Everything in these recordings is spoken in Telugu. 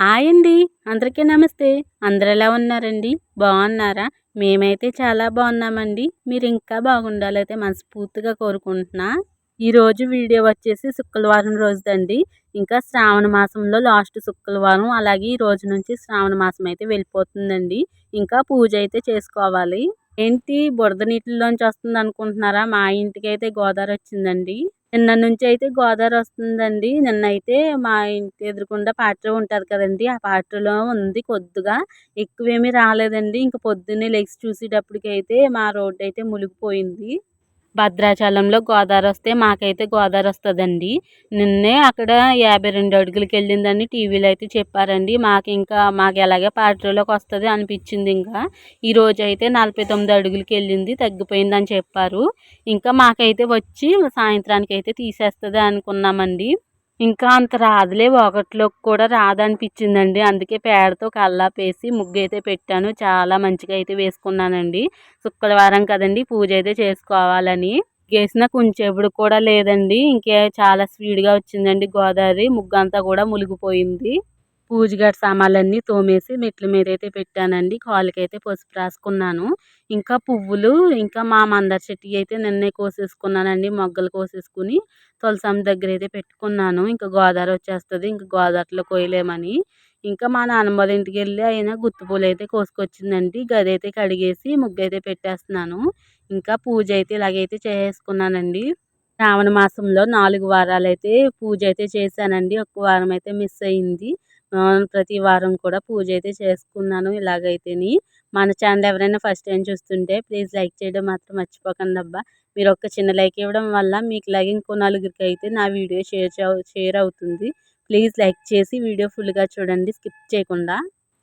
హాయ్ అండి అందరికీ నమస్తే. అందరు ఎలా ఉన్నారండి? బాగున్నారా? మేమైతే చాలా బాగున్నామండి. మీరు ఇంకా బాగుండాలైతే మనస్ఫూర్తిగా కోరుకుంటున్నా. ఈరోజు వీడియో వచ్చేసి శుక్రవారం రోజుదండి. ఇంకా శ్రావణ మాసంలో లాస్ట్ శుక్రవారం అలాగే ఈ రోజు నుంచి శ్రావణ మాసం అయితే వెళ్ళిపోతుందండి. ఇంకా పూజ అయితే చేసుకోవాలి. ఏంటి? బురద నీటిలోంచి వస్తుంది అనుకుంటున్నారా మా ఇంటికి అయితే గోదావరి వచ్చిందండి. నిన్న నుంచి అయితే గోదావరి వస్తుందండి. నిన్న అయితే మా ఇంటి ఎదురుకుండా పాత్ర ఉంటుంది కదండి. ఆ పాత్రలో ఉంది కొద్దిగా. ఎక్కువేమీ రాలేదండి. ఇంక పొద్దున్నే లెగ్స్ చూసేటప్పటికి అయితే మా రోడ్డు అయితే మునిగిపోయింది. భద్రాచలంలో గోదావరి వస్తే మాకైతే గోదావరి వస్తుందండి. నిన్నే అక్కడ యాభై రెండు అడుగులకి వెళ్ళిందని టీవీలో అయితే చెప్పారండి. మాకు ఇంకా మాకు ఎలాగే పాటలోకి వస్తుంది అనిపించింది ఇంకా. ఈరోజు అయితే నలభై తొమ్మిది అడుగులకి వెళ్ళింది తగ్గిపోయిందని చెప్పారు. ఇంకా మాకైతే వచ్చి సాయంత్రానికి అయితే తీసేస్తుంది అనుకున్నామండి. ఇంకా అంత రాదులే ఒకటిలోకి కూడా రాదనిపించిందండి. అందుకే పేడతో కల్లాపేసి ముగ్గు అయితే పెట్టాను. చాలా మంచిగా అయితే వేసుకున్నానండి. శుక్రవారం కదండి పూజ అయితే చేసుకోవాలని. వేసిన కొంచెప్పుడు కూడా లేదండి. ఇంకే చాలా స్పీడ్గా వచ్చిందండి గోదావరి. ముగ్గు అంతా కూడా మునిగిపోయింది పూజ గడి సామాన్లన్నీ తోమేసి మెట్ల మీద అయితే పెట్టానండి. కాళ్ళకైతే పసుపు రాసుకున్నాను. ఇంకా పువ్వులు ఇంకా మా మందార చెట్టు అయితే నిన్నే కోసేసుకున్నానండి. మొగ్గలు కోసేసుకుని తులసమ్మ దగ్గర అయితే పెట్టుకున్నాను. ఇంకా గోదావరి వచ్చేస్తుంది. ఇంకా గోదావరిలో కోయలేమని ఇంకా మా నాన్నమ్మ వాళ్ళ ఇంటికి వెళ్ళి అయినా గుత్తిపూలు అయితే కోసుకొచ్చిందండి. గది అయితే కడిగేసి ముగ్గు అయితే పెట్టేస్తున్నాను. ఇంకా పూజ అయితే ఇలాగైతే చేసుకున్నానండి. శ్రావణ మాసంలో నాలుగు వారాలు అయితే పూజ అయితే చేశానండి. ఒక వారం అయితే మిస్ అయింది. ప్రతి వారం కూడా పూజ అయితే చేసుకున్నాను ఇలాగైతేని. మన ఛానల్ ఎవరైనా ఫస్ట్ టైం చూస్తుంటే ప్లీజ్ లైక్ చేయడం మాత్రం మర్చిపోకండి అబ్బా. మీరు ఒక చిన్న లైక్ ఇవ్వడం వల్ల మీకు లాగా ఇంకో నలుగురికి అయితే నా వీడియో షేర్ షేర్ అవుతుంది. ప్లీజ్ లైక్ చేసి వీడియో ఫుల్గా చూడండి స్కిప్ చేయకుండా.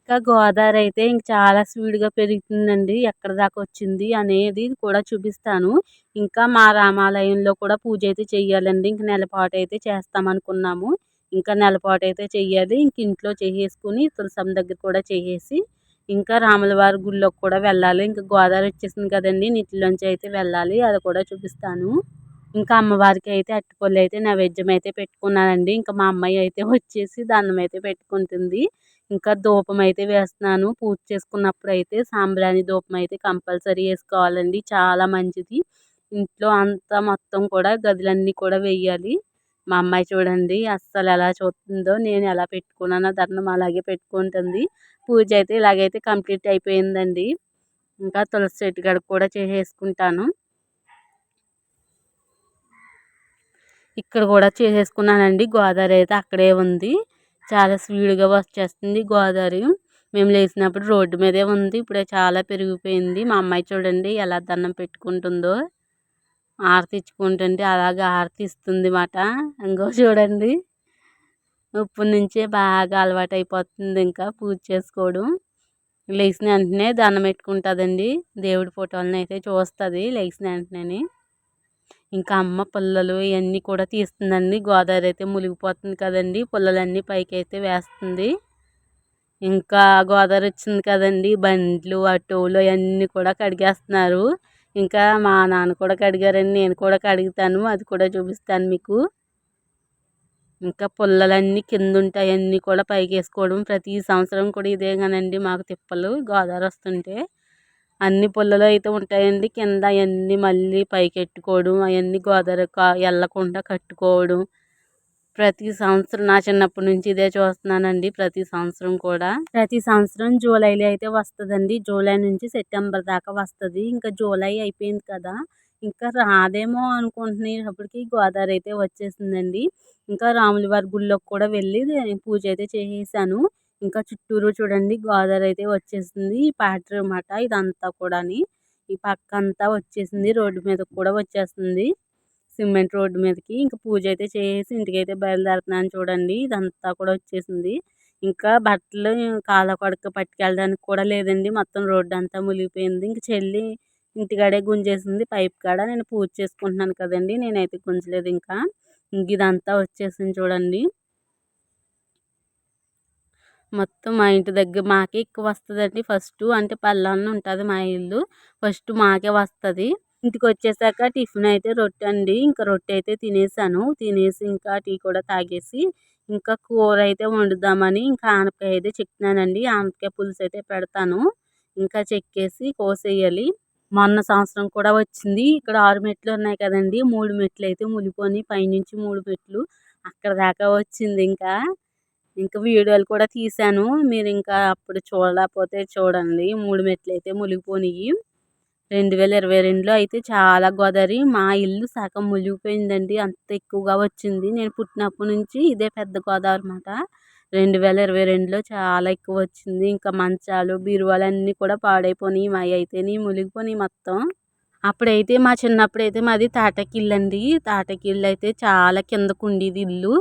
ఇంకా గోదావరి అయితే ఇంక చాలా స్పీడ్గా పెరుగుతుందండి. ఎక్కడ దాకా వచ్చింది అనేది కూడా చూపిస్తాను. ఇంకా మా రామాలయంలో కూడా పూజ అయితే చెయ్యాలండి. ఇంక నెలపాటు అయితే చేస్తామనుకున్నాము. ఇంకా నెలపాటు అయితే చెయ్యాలి. ఇంక ఇంట్లో చేసేసుకుని తులసమ్మ దగ్గర కూడా చేసేసి ఇంకా రాములవారి గుళ్ళోకి కూడా వెళ్ళాలి. ఇంకా గోదావరి వచ్చేసింది కదండి. నీటిలోంచి అయితే వెళ్ళాలి. అది కూడా చూపిస్తాను. ఇంకా అమ్మవారికి అయితే అరటిపళ్ళు అయితే నైవేద్యం అయితే పెట్టుకున్నానండి. ఇంకా మా అమ్మాయి అయితే వచ్చేసి దండం అయితే పెట్టుకుంటుంది. ఇంకా ధూపం అయితే వేస్తున్నాను. పూజ చేసుకున్నప్పుడు అయితే సాంబ్రాణి ధూపం అయితే కంపల్సరీ వేసుకోవాలండి. చాలా మంచిది. ఇంట్లో అంతా మొత్తం కూడా గదులన్నీ కూడా వేయాలి. మా అమ్మాయి చూడండి అస్సలు ఎలా చూస్తుందో నేను ఎలా పెట్టుకున్నానో దండం అలాగే పెట్టుకుంటుంది. పూజ అయితే ఇలాగైతే కంప్లీట్ అయిపోయిందండి. ఇంకా తులసి చెట్టు కాడికి కూడా చేసేసుకుంటాను. ఇక్కడ కూడా చేసేసుకున్నానండి. గోదావరి అయితే అక్కడే ఉంది. చాలా స్పీడ్గా వచ్చేస్తుంది గోదావరి. మేము లేచినప్పుడు రోడ్డు మీదే ఉంది. ఇప్పుడే చాలా పెరిగిపోయింది. మా అమ్మాయి చూడండి ఎలా దండం పెట్టుకుంటుందో. హారతి ఇచ్చుకుంటుంటే అలాగే ఆరతి ఇస్తుంది మాట ఇంకో చూడండి. ఇప్పటి నుంచే బాగా అలవాటు అయిపోతుంది ఇంకా పూజ చేసుకోవడం. లేచిన వెంటనే దండం పెట్టుకుంటుందండి. దేవుడి ఫోటోలను అయితే చూస్తుంది లేచిన వెంటనే ఇంకా అమ్మ పుల్లలు ఇవన్నీ కూడా తీస్తుందండి. గోదావరి అయితే మునిగిపోతుంది కదండి. పుల్లలన్నీ పైకి అయితే వేస్తుంది. ఇంకా గోదావరి వచ్చింది కదండి. బండ్లు ఆటోలు అవన్నీ కూడా కడిగేస్తున్నారు. ఇంకా మా నాన్న కూడా కడిగారండి నేను కూడా కడుగుతాను అది కూడా చూపిస్తాను మీకు. ఇంకా పుల్లలన్నీ కింద ఉంటాయి అన్నీ కూడా పైకి వేసుకోవడం ప్రతి సంవత్సరం కూడా ఇదే కానండి మాకు తిప్పలు గోదావరి వస్తుంటే. అన్ని పుల్లలు అయితే ఉంటాయండి కింద అవన్నీ మళ్ళీ పైకి ఎట్టుకోవడం అవన్నీ గోదావరి వెళ్ళకుండా కట్టుకోవడం. ప్రతి సంవత్సరం నా చిన్నప్పటి నుంచి ఇదే చూస్తున్నానండి. ప్రతి సంవత్సరం కూడా. ప్రతి సంవత్సరం జూలైలో అయితే వస్తుందండి. జూలై నుంచి సెప్టెంబర్ దాకా వస్తుంది. ఇంకా జూలై అయిపోయింది కదా. ఇంకా రాదేమో అనుకుంటున్నప్పటికీ గోదావరి అయితే వచ్చేసిందండి. ఇంకా రాముల వారి గుళ్ళోకి కూడా వెళ్ళి పూజ అయితే చేసేసాను. ఇంకా చుట్టూరు చూడండి గోదావరి అయితే వచ్చేసింది. ఈ ప్యాటర్ అనమాట ఇదంతా కూడాని. ఈ పక్క అంతా వచ్చేసింది. రోడ్డు మీద కూడా వచ్చేస్తుంది. సిమెంట్ రోడ్డు మీదకి ఇంకా పూజ అయితే చేసి ఇంటికి అయితే బయలుదేరుతున్నాను చూడండి. ఇదంతా కూడా వచ్చేసింది. ఇంకా బట్టలు కాళ్ళ కొడక పట్టుకెళ్ళడానికి కూడా లేదండి. మొత్తం రోడ్డు అంతా మునిగిపోయింది. ఇంక చెల్లి ఇంటికాడే గుంజేసింది. పైప్ కాడ నేను పూజ చేసుకుంటున్నాను కదండి. నేనైతే గుంజలేదు ఇంకా. ఇంక ఇదంతా వచ్చేసింది చూడండి. మొత్తం మా ఇంటి దగ్గర మాకే ఎక్కువ వస్తుందండి. ఫస్ట్ అంటే పల్లెన్న ఉంటుంది మా ఇల్లు. ఫస్ట్ మాకే వస్తుంది. ఇంటికి వచ్చేసాక టిఫిన్ అయితే రొట్టె అండి ఇంకా రొట్టె అయితే తినేసాను. తినేసి ఇంకా టీ కూడా తాగేసి ఇంకా కూర అయితే వండుదామని ఇంకా ఆనపకాయ అయితే చెక్కినానండి. ఆనపకాయ పులుసు అయితే పెడతాను. ఇంకా చెక్కేసి కోసేయాలి. మొన్న సంవత్సరం కూడా వచ్చింది. ఇక్కడ ఆరు మెట్లు ఉన్నాయి కదండి. మూడు మెట్లు అయితే మునిపోని పైనుంచి మూడు మెట్లు అక్కడ దాకా వచ్చింది ఇంకా. ఇంకా వీడియోలు కూడా తీశాను. మీరు ఇంకా అప్పుడు చూడలేకపోతే చూడండి. మూడు మెట్లు అయితే మునిగిపోయినాయి రెండు వేల ఇరవై రెండులో అయితే చాలా గోదావరి మా ఇల్లు సగం మునిగిపోయిందండి. అంత ఎక్కువగా వచ్చింది. నేను పుట్టినప్పటి నుంచి ఇదే పెద్ద గోదావరి అన్నమాట. రెండు వేల ఇరవై రెండులో చాలా ఎక్కువ వచ్చింది. ఇంకా మంచాలు బీరువాలు అన్నీ కూడా పాడైపోయినాయి. మా అయితేనే మునిగిపోయినాయి మొత్తం. అప్పుడైతే మా చిన్నప్పుడు అయితే మాది తాటకిల్లు అండి. తాటకిల్లు అయితే చాలా కిందకు ఉండేది ఇల్లు.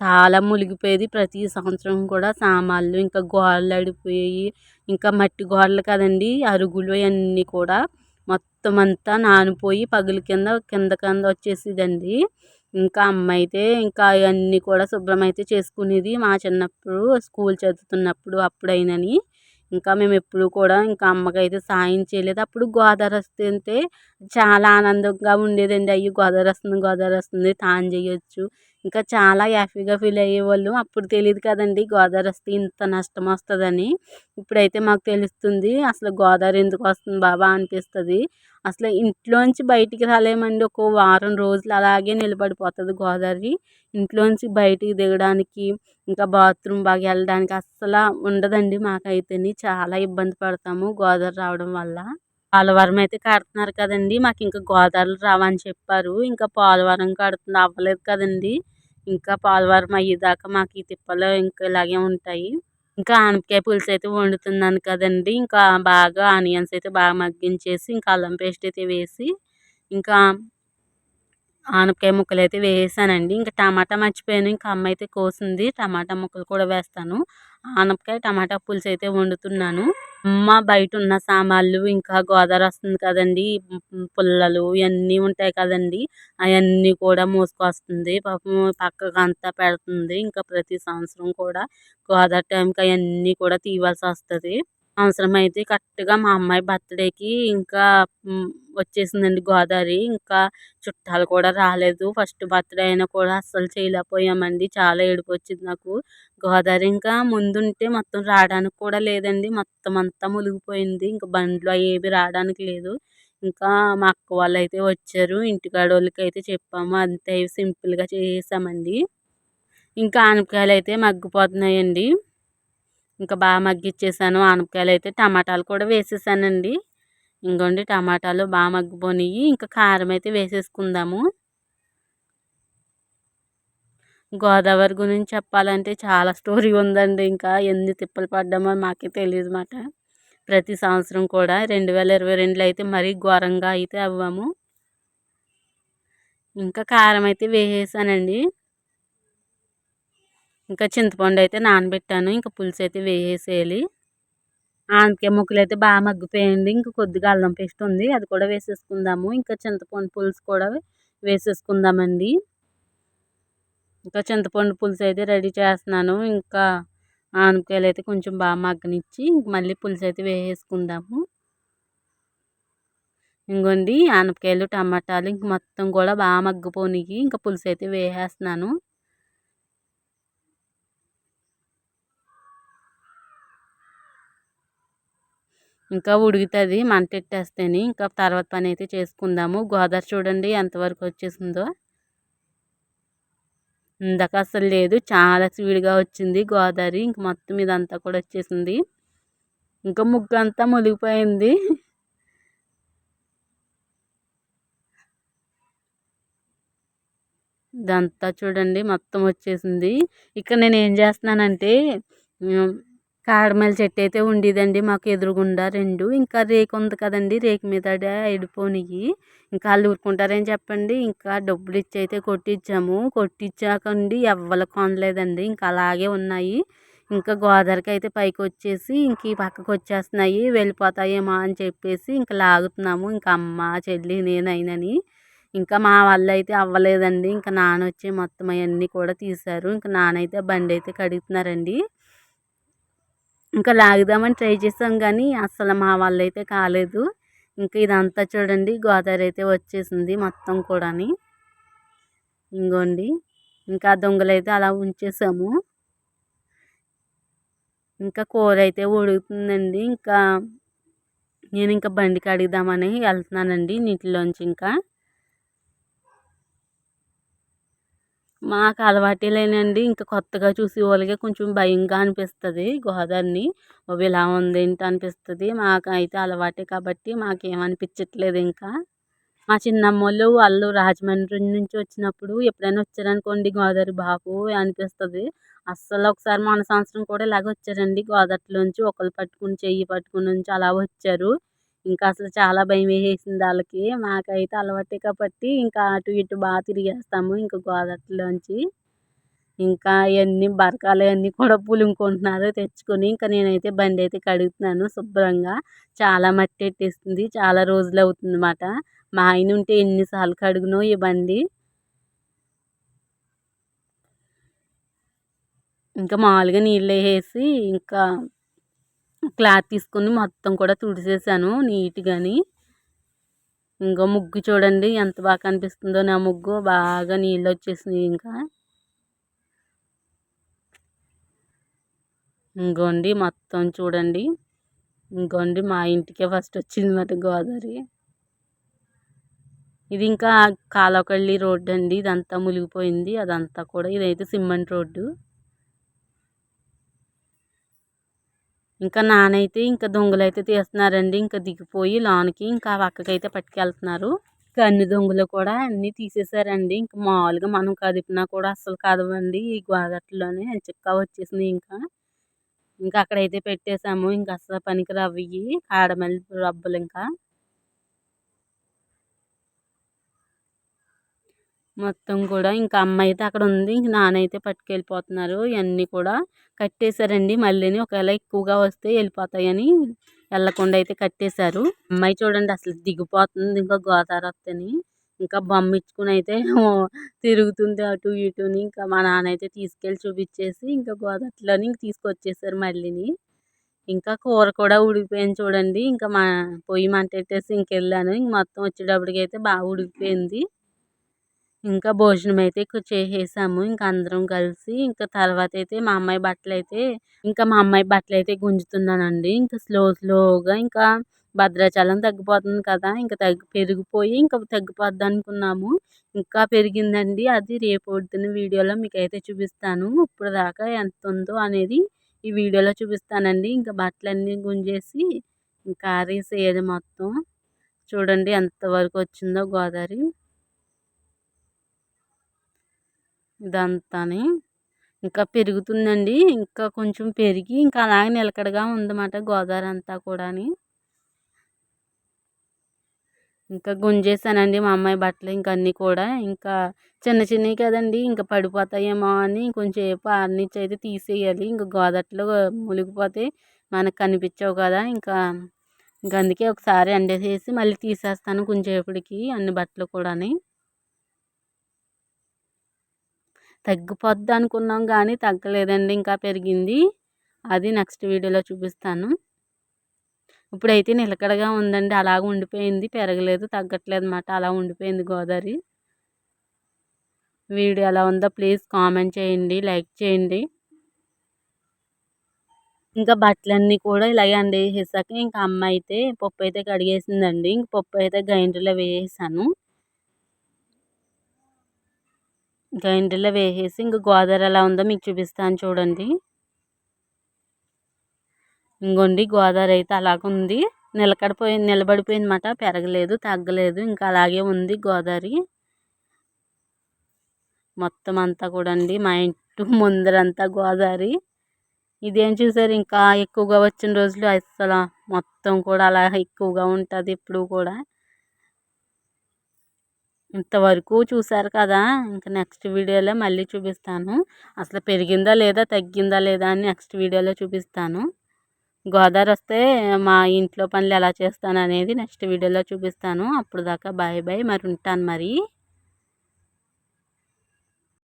చాలా మునిగిపోయేది ప్రతి సంవత్సరం కూడా. సామాన్లు ఇంకా గోడలు అడిపోయాయి. ఇంకా మట్టి గోడలు కదండి అరుగులు అవన్నీ కూడా. మొత్తం అంతా నానిపోయి పగులు కింద కింద కింద వచ్చేసేదండి. ఇంకా అమ్మ అయితే ఇంకా అవన్నీ కూడా శుభ్రం అయితే చేసుకునేది మా చిన్నప్పుడు స్కూల్ చదువుతున్నప్పుడు అప్పుడైనని. ఇంకా మేము ఎప్పుడు కూడా ఇంకా అమ్మకైతే సాయం చేయలేదు. అప్పుడు గోదావరి వస్తుంటే చాలా ఆనందంగా ఉండేదండి. అయ్యి గోదావరి వస్తుంది గోదావరి వస్తుంది తాను చేయొచ్చు. ఇంకా చాలా హ్యాపీగా ఫీల్ అయ్యేవాళ్ళు. అప్పుడు తెలియదు కదండి గోదావరి వస్తే ఇంత నష్టం వస్తుందని ఇప్పుడైతే మాకు తెలుస్తుంది అసలు గోదావరి ఎందుకు వస్తుంది బాబా అనిపిస్తుంది. అసలు ఇంట్లోంచి బయటికి రాలేమండి. ఒక వారం రోజులు అలాగే నిలబడిపోతుంది గోదావరి. ఇంట్లోంచి బయటికి దిగడానికి ఇంకా బాత్రూమ్ బాగా వెళ్ళడానికి అస్సలు ఉండదండి మాకైతేని. చాలా ఇబ్బంది పడతాము గోదావరి రావడం వల్ల. పోలవరం అయితే కడుతున్నారు కదండి. మాకు ఇంకా గోదావరి రావని చెప్పారు. ఇంకా పోలవరం కడుతుంది అవ్వలేదు కదండి. ఇంకా పోలవరం అయ్యేదాకా మాకు ఈ తిప్పలు ఇంకా ఇలాగే ఉంటాయి. ఇంకా ఆనపకాయ పులుసు అయితే వండుతున్నాను కదండి. ఇంకా బాగా ఆనియన్స్ అయితే బాగా మగ్గించేసి ఇంకా అల్లం పేస్ట్ అయితే వేసి ఇంకా ఆనపకాయ ముక్కలు అయితే వేసానండి. ఇంకా టమాటా మర్చిపోయాను. ఇంకా అమ్మ అయితే కోసింది. టమాటా ముక్కలు కూడా వేస్తాను. ఆనపకాయ టమాటా పులుసు అయితే వండుతున్నాను. అమ్మ బయట ఉన్న సామాన్లు ఇంకా గోదావరి వస్తుంది కదండి. పుల్లలు ఇవన్నీ ఉంటాయి కదండి. అవన్నీ కూడా మోసుకొస్తుంది. పాపం పక్కకు అంతా పెడుతుంది. ఇంకా ప్రతి సంవత్సరం కూడా గోదావరి టైంకి అవన్నీ కూడా తీయవలసి వస్తుంది. అవసరం అయితే కరెక్ట్గా మా అమ్మాయి బర్త్డేకి ఇంకా వచ్చేసిందండి గోదావరి. ఇంకా చుట్టాలు కూడా రాలేదు. ఫస్ట్ బర్త్డే అయినా కూడా అస్సలు చేయలేకపోయామండి. చాలా ఏడుపు వచ్చింది నాకు. గోదావరి ఇంకా ముందుంటే మొత్తం రావడానికి కూడా లేదండి. మొత్తం అంతా మునిగిపోయింది. ఇంకా బండ్లు ఏవి రావడానికి లేదు. ఇంకా మా అక్క వాళ్ళు అయితే వచ్చారు. ఇంటికాడ వాళ్ళకి అయితే చెప్పాము. అంతే సింపుల్గా చేసామండి ఇంకా ఆనపకాయలు అయితే మగ్గిపోతున్నాయండి. ఇంకా బాగా మగ్గిచ్చేసాను. ఆనపకాయలు అయితే టమాటాలు కూడా వేసేసానండి. ఇంకోండి టమాటాలు బాగా మగ్గిపోయినాయి ఇంకా కారం అయితే వేసేసుకుందాము. గోదావరి గురించి చెప్పాలంటే చాలా స్టోరీ ఉందండి. ఇంకా ఎన్ని తిప్పలు పడ్డామో మాకే తెలియదు మాట. ప్రతి సంవత్సరం కూడా రెండు వేల ఇరవై రెండులో అయితే మరీ ఘోరంగా అయితే అవ్వాము. ఇంకా కారం అయితే వేసేసానండి. ఇంకా చింతపండు అయితే నానబెట్టాను. ఇంకా పులుసు అయితే వేసేయాలి ఆనపకాయ ముక్కలు అయితే బాగా మగ్గిపోయండి ఇంకా కొద్దిగా అల్లం పేస్ట్ ఉంది. అది కూడా వేసేసుకుందాము. ఇంకా చింతపండు పులుసు కూడా వేసేసుకుందామండి. ఇంకా చింతపండు పులుసు అయితే రెడీ చేస్తున్నాను. ఇంకా ఆనపకాయలు అయితే కొంచెం బాగా మగ్గనిచ్చి మళ్ళీ పులుసు అయితే వేసేసుకుందాము. ఇంకోండి ఆనపకాయలు టమాటాలు ఇంక మొత్తం కూడా బాగా మగ్గిపోయినాయి ఇంకా పులుసు అయితే వేసేస్తున్నాను. ఇంకా ఉడుకుతుంది మంట ఎట్టేస్తేనే ఇంకా తర్వాత పని అయితే చేసుకుందాము. గోదావరి చూడండి ఎంతవరకు వచ్చేసిందో. ఇందాక అసలు లేదు. చాలా స్పీడ్గా వచ్చింది గోదావరి. ఇంక మొత్తం ఇదంతా కూడా వచ్చేసింది. ఇంకా ముగ్గు అంతా మునిగిపోయింది. ఇదంతా చూడండి మొత్తం వచ్చేసింది. ఇక్కడ నేను ఏం చేస్తున్నానంటే కాడమల్లి చెట్టు అయితే ఉండేదండి. మాకు ఎదురుగుండా రెండు. ఇంకా రేకు ఉంది కదండి. రేకు మీద ఎడిపోనివి ఇంకా వాళ్ళు ఊరుకుంటారని చెప్పండి. ఇంకా డబ్బులు ఇచ్చి అయితే కొట్టించాము కొట్టించాకండి ఎవ్వరు కొనలేదండి. ఇంకా అలాగే ఉన్నాయి. ఇంకా గోదావరికి అయితే పైకి వచ్చేసి ఇంక ఈ పక్కకు వచ్చేస్తున్నాయి. వెళ్ళిపోతాయేమో అని చెప్పేసి ఇంకా లాగుతున్నాము. ఇంకా అమ్మ చెల్లి నేనైనని ఇంకా మా వాళ్ళు అయితే అవ్వలేదండి. ఇంకా నాన్న వచ్చి మొత్తం అవన్నీ కూడా తీశారు. ఇంకా నాన్న అయితే బండి అయితే కడుగుతున్నారండి. ఇంకా లాగుదామని ట్రై చేసాం కానీ అసలు మా వాళ్ళు అయితే కాలేదు. ఇంకా ఇదంతా చూడండి గోదావరి అయితే వచ్చేసింది మొత్తం కూడాని. ఇంకోండి ఇంకా దొంగలు అయితే అలా ఉంచేసాము. ఇంకా కూర అయితే ఉడుకుతుందండి. ఇంకా నేను ఇంకా బండి కడుగుదామని వెళ్తున్నానండి నీటిలోంచి ఇంకా. మాకు అలవాటే లేనండి ఇంకా కొత్తగా చూసి వాళ్ళకి కొంచెం భయంగా అనిపిస్తుంది గోదావరిని అవి ఇలా ఉంది ఏంటి? అనిపిస్తుంది. మాకైతే అలవాటే కాబట్టి మాకేమనిపించట్లేదు ఇంకా. మా చిన్నమ్మోళ్ళు వాళ్ళు రాజమండ్రి నుంచి వచ్చినప్పుడు ఎప్పుడైనా వచ్చారనుకోండి గోదావరి బాబు అనిపిస్తుంది. అస్సలు ఒకసారి మన సంవత్సరం కూడా ఇలాగ వచ్చారండి. గోదావరిలోంచి ఒకరు పట్టుకుని చెయ్యి పట్టుకుని నుంచి అలా వచ్చారు. ఇంకా అసలు చాలా భయం వేసేసింది వాళ్ళకి. మాకైతే అలవాటే కాబట్టి ఇంకా అటు ఇటు బాగా తిరిగేస్తాము ఇంకా గోదావరిలోంచి. ఇంకా ఇవన్నీ బరకాలు అవన్నీ కూడా పులుముకుంటున్నారు తెచ్చుకొని. ఇంకా నేనైతే బండి అయితే కడుగుతున్నాను శుభ్రంగా. చాలా మట్టి ఎట్టేస్తుంది. చాలా రోజులు అవుతుంది అన్నమాట మా ఆయన ఉంటే ఎన్నిసార్లు కడుగునో ఈ బండి. ఇంకా మామూలుగా నీళ్ళు వేసేసి ఇంకా క్లాత్ తీసుకుని మొత్తం కూడా తుడిసేసాను నీట్గాని. ఇంకో ముగ్గు చూడండి ఎంత బాగా కనిపిస్తుందో. నా ముగ్గు బాగా నీళ్ళు వచ్చేసింది ఇంకా. ఇంకోండి మొత్తం చూడండి. ఇంకోండి మా ఇంటికే ఫస్ట్ వచ్చింది మాట గోదావరి. ఇది ఇంకా కాలకళ్ళి రోడ్డు అండి. ఇదంతా మునిగిపోయింది. అదంతా కూడా ఇదైతే సిమెంట్ రోడ్డు. ఇంకా నానైతే ఇంకా దొంగలైతే తీస్తున్నారండి. ఇంకా దిగిపోయి లోనికి ఇంకా పక్కకైతే పట్టుకెళ్తున్నారు. ఇంకా అన్ని దొంగలు కూడా అన్నీ తీసేసారండి ఇంకా మామూలుగా మనం కదిపినా కూడా అస్సలు కదవండి ఈ గోదట్లోనే చిక్కా వచ్చేసినాయి ఇంకా. ఇంకా అక్కడైతే పెట్టేశాము. ఇంకా అసలు పనికి రవ్వి కాడమల్లి రబ్బలు ఇంకా. మొత్తం కూడా. ఇంకా అమ్మ అయితే అక్కడ ఉంది ఇంక నానైతే పట్టుకెళ్ళిపోతున్నారు. ఇవన్నీ కూడా కట్టేశారండి. మళ్ళీని ఒకవేళ ఎక్కువగా వస్తే వెళ్ళిపోతాయని వెళ్ళకుండా అయితే కట్టేశారు. అమ్మాయి చూడండి అసలు దిగిపోతుంది ఇంకా గోదావరి వస్తేని ఇంకా బొమ్మ ఇచ్చుకుని అయితే తిరుగుతుంది అటు ఇటుని. ఇంకా మా నాన్న అయితే తీసుకెళ్ళి చూపించేసి ఇంకా గోదావరిలోని తీసుకొచ్చేసారు మళ్ళీని. ఇంకా కూర కూడా ఉడికిపోయింది చూడండి. ఇంకా మా పొయ్యి మంట పెట్టేసి ఇంకెళ్ళాను. ఇంక మొత్తం వచ్చేటప్పటికి అయితే బాగా ఉడికిపోయింది. ఇంకా భోజనం అయితే చేసేసాము. ఇంకా అందరం కలిసి ఇంకా తర్వాత అయితే మా అమ్మాయి బట్టలు అయితే ఇంకా మా అమ్మాయి బట్టలు అయితే గుంజుతున్నానండి. ఇంకా స్లో స్లోగా ఇంకా భద్రాచలం తగ్గిపోతుంది కదా ఇంకా తగ్గి పెరిగిపోయి ఇంకా తగ్గిపోద్ది అనుకున్నాము ఇంకా పెరిగిందండి. అది రేపు పొద్దున్న వీడియోలో మీకు అయితే చూపిస్తాను. ఇప్పుడు దాకా ఎంత ఉందో అనేది ఈ వీడియోలో చూపిస్తానండి. ఇంకా బట్టలన్నీ గుంజేసి ఇంకా ఆరేసేది మొత్తం. చూడండి ఎంతవరకు వచ్చిందో గోదావరి ఇదంతాని. ఇంకా పెరుగుతుందండి. ఇంకా కొంచెం పెరిగి ఇంకా అలాగే నిలకడగా ఉందన్నమాట గోదావరి అంతా కూడాని. ఇంకా గుంజేసానండి మా అమ్మాయి బట్టలు ఇంకా అన్నీ కూడా. ఇంకా చిన్న చిన్నవి కదండి ఇంకా పడిపోతాయేమో అని కొంచెంసేపు ఆరనిచ్చి అయితే తీసేయాలి. ఇంకా గోదట్లో మునిగిపోతే మనకు కనిపించవు కదా. ఇంకా ఇంకా అందుకే ఒకసారి ఎండేసేసి మళ్ళీ తీసేస్తాను కొంచెంసేపటికి అన్ని బట్టలు కూడాని. తగ్గిపోద్ది అనుకున్నాం కానీ తగ్గలేదండి ఇంకా పెరిగింది. అది నెక్స్ట్ వీడియోలో చూపిస్తాను. ఇప్పుడైతే నిలకడగా ఉందండి అలాగ ఉండిపోయింది పెరగలేదు తగ్గట్లేదు అన్నమాట అలా ఉండిపోయింది గోదావరి వీడియో ఎలా ఉందో ప్లీజ్ కామెంట్ చేయండి లైక్ చేయండి. ఇంకా బట్టలన్నీ కూడా ఇలాగే అండి వేసాక ఇంకా అమ్మ అయితే పప్పు అయితే కడిగేసిందండి ఇంక పప్పు అయితే గ్రైండర్లో వేసాను గ్రైండర్లో వేసేసి ఇంక గోదావరి ఎలా ఉందో మీకు చూపిస్తాను చూడండి. ఇంకోండి గోదావరి అయితే అలాగుంది నిలకడిపోయింది నిలబడిపోయిందన్నమాట పెరగలేదు తగ్గలేదు ఇంకా అలాగే ఉంది గోదావరి. మొత్తం అంతా కూడా అండి మా ఇంటి ముందరంతా గోదావరి. ఇదేం చూసారు ఇంకా ఎక్కువగా వచ్చిన రోజులు అసలు మొత్తం కూడా అలా ఎక్కువగా ఉంటుంది ఇప్పుడు కూడా. ఇంతవరకు చూసారు కదా! ఇంకా నెక్స్ట్ వీడియోలో మళ్ళీ చూపిస్తాను. అసలు పెరిగిందా లేదా తగ్గిందా లేదా అని నెక్స్ట్ వీడియోలో చూపిస్తాను. గోదావరి వస్తే మా ఇంట్లో పనులు ఎలా చేస్తాను అనేది నెక్స్ట్ వీడియోలో చూపిస్తాను. అప్పుడు దాకా బాయ్ బాయ్ మరి ఉంటాను మరి.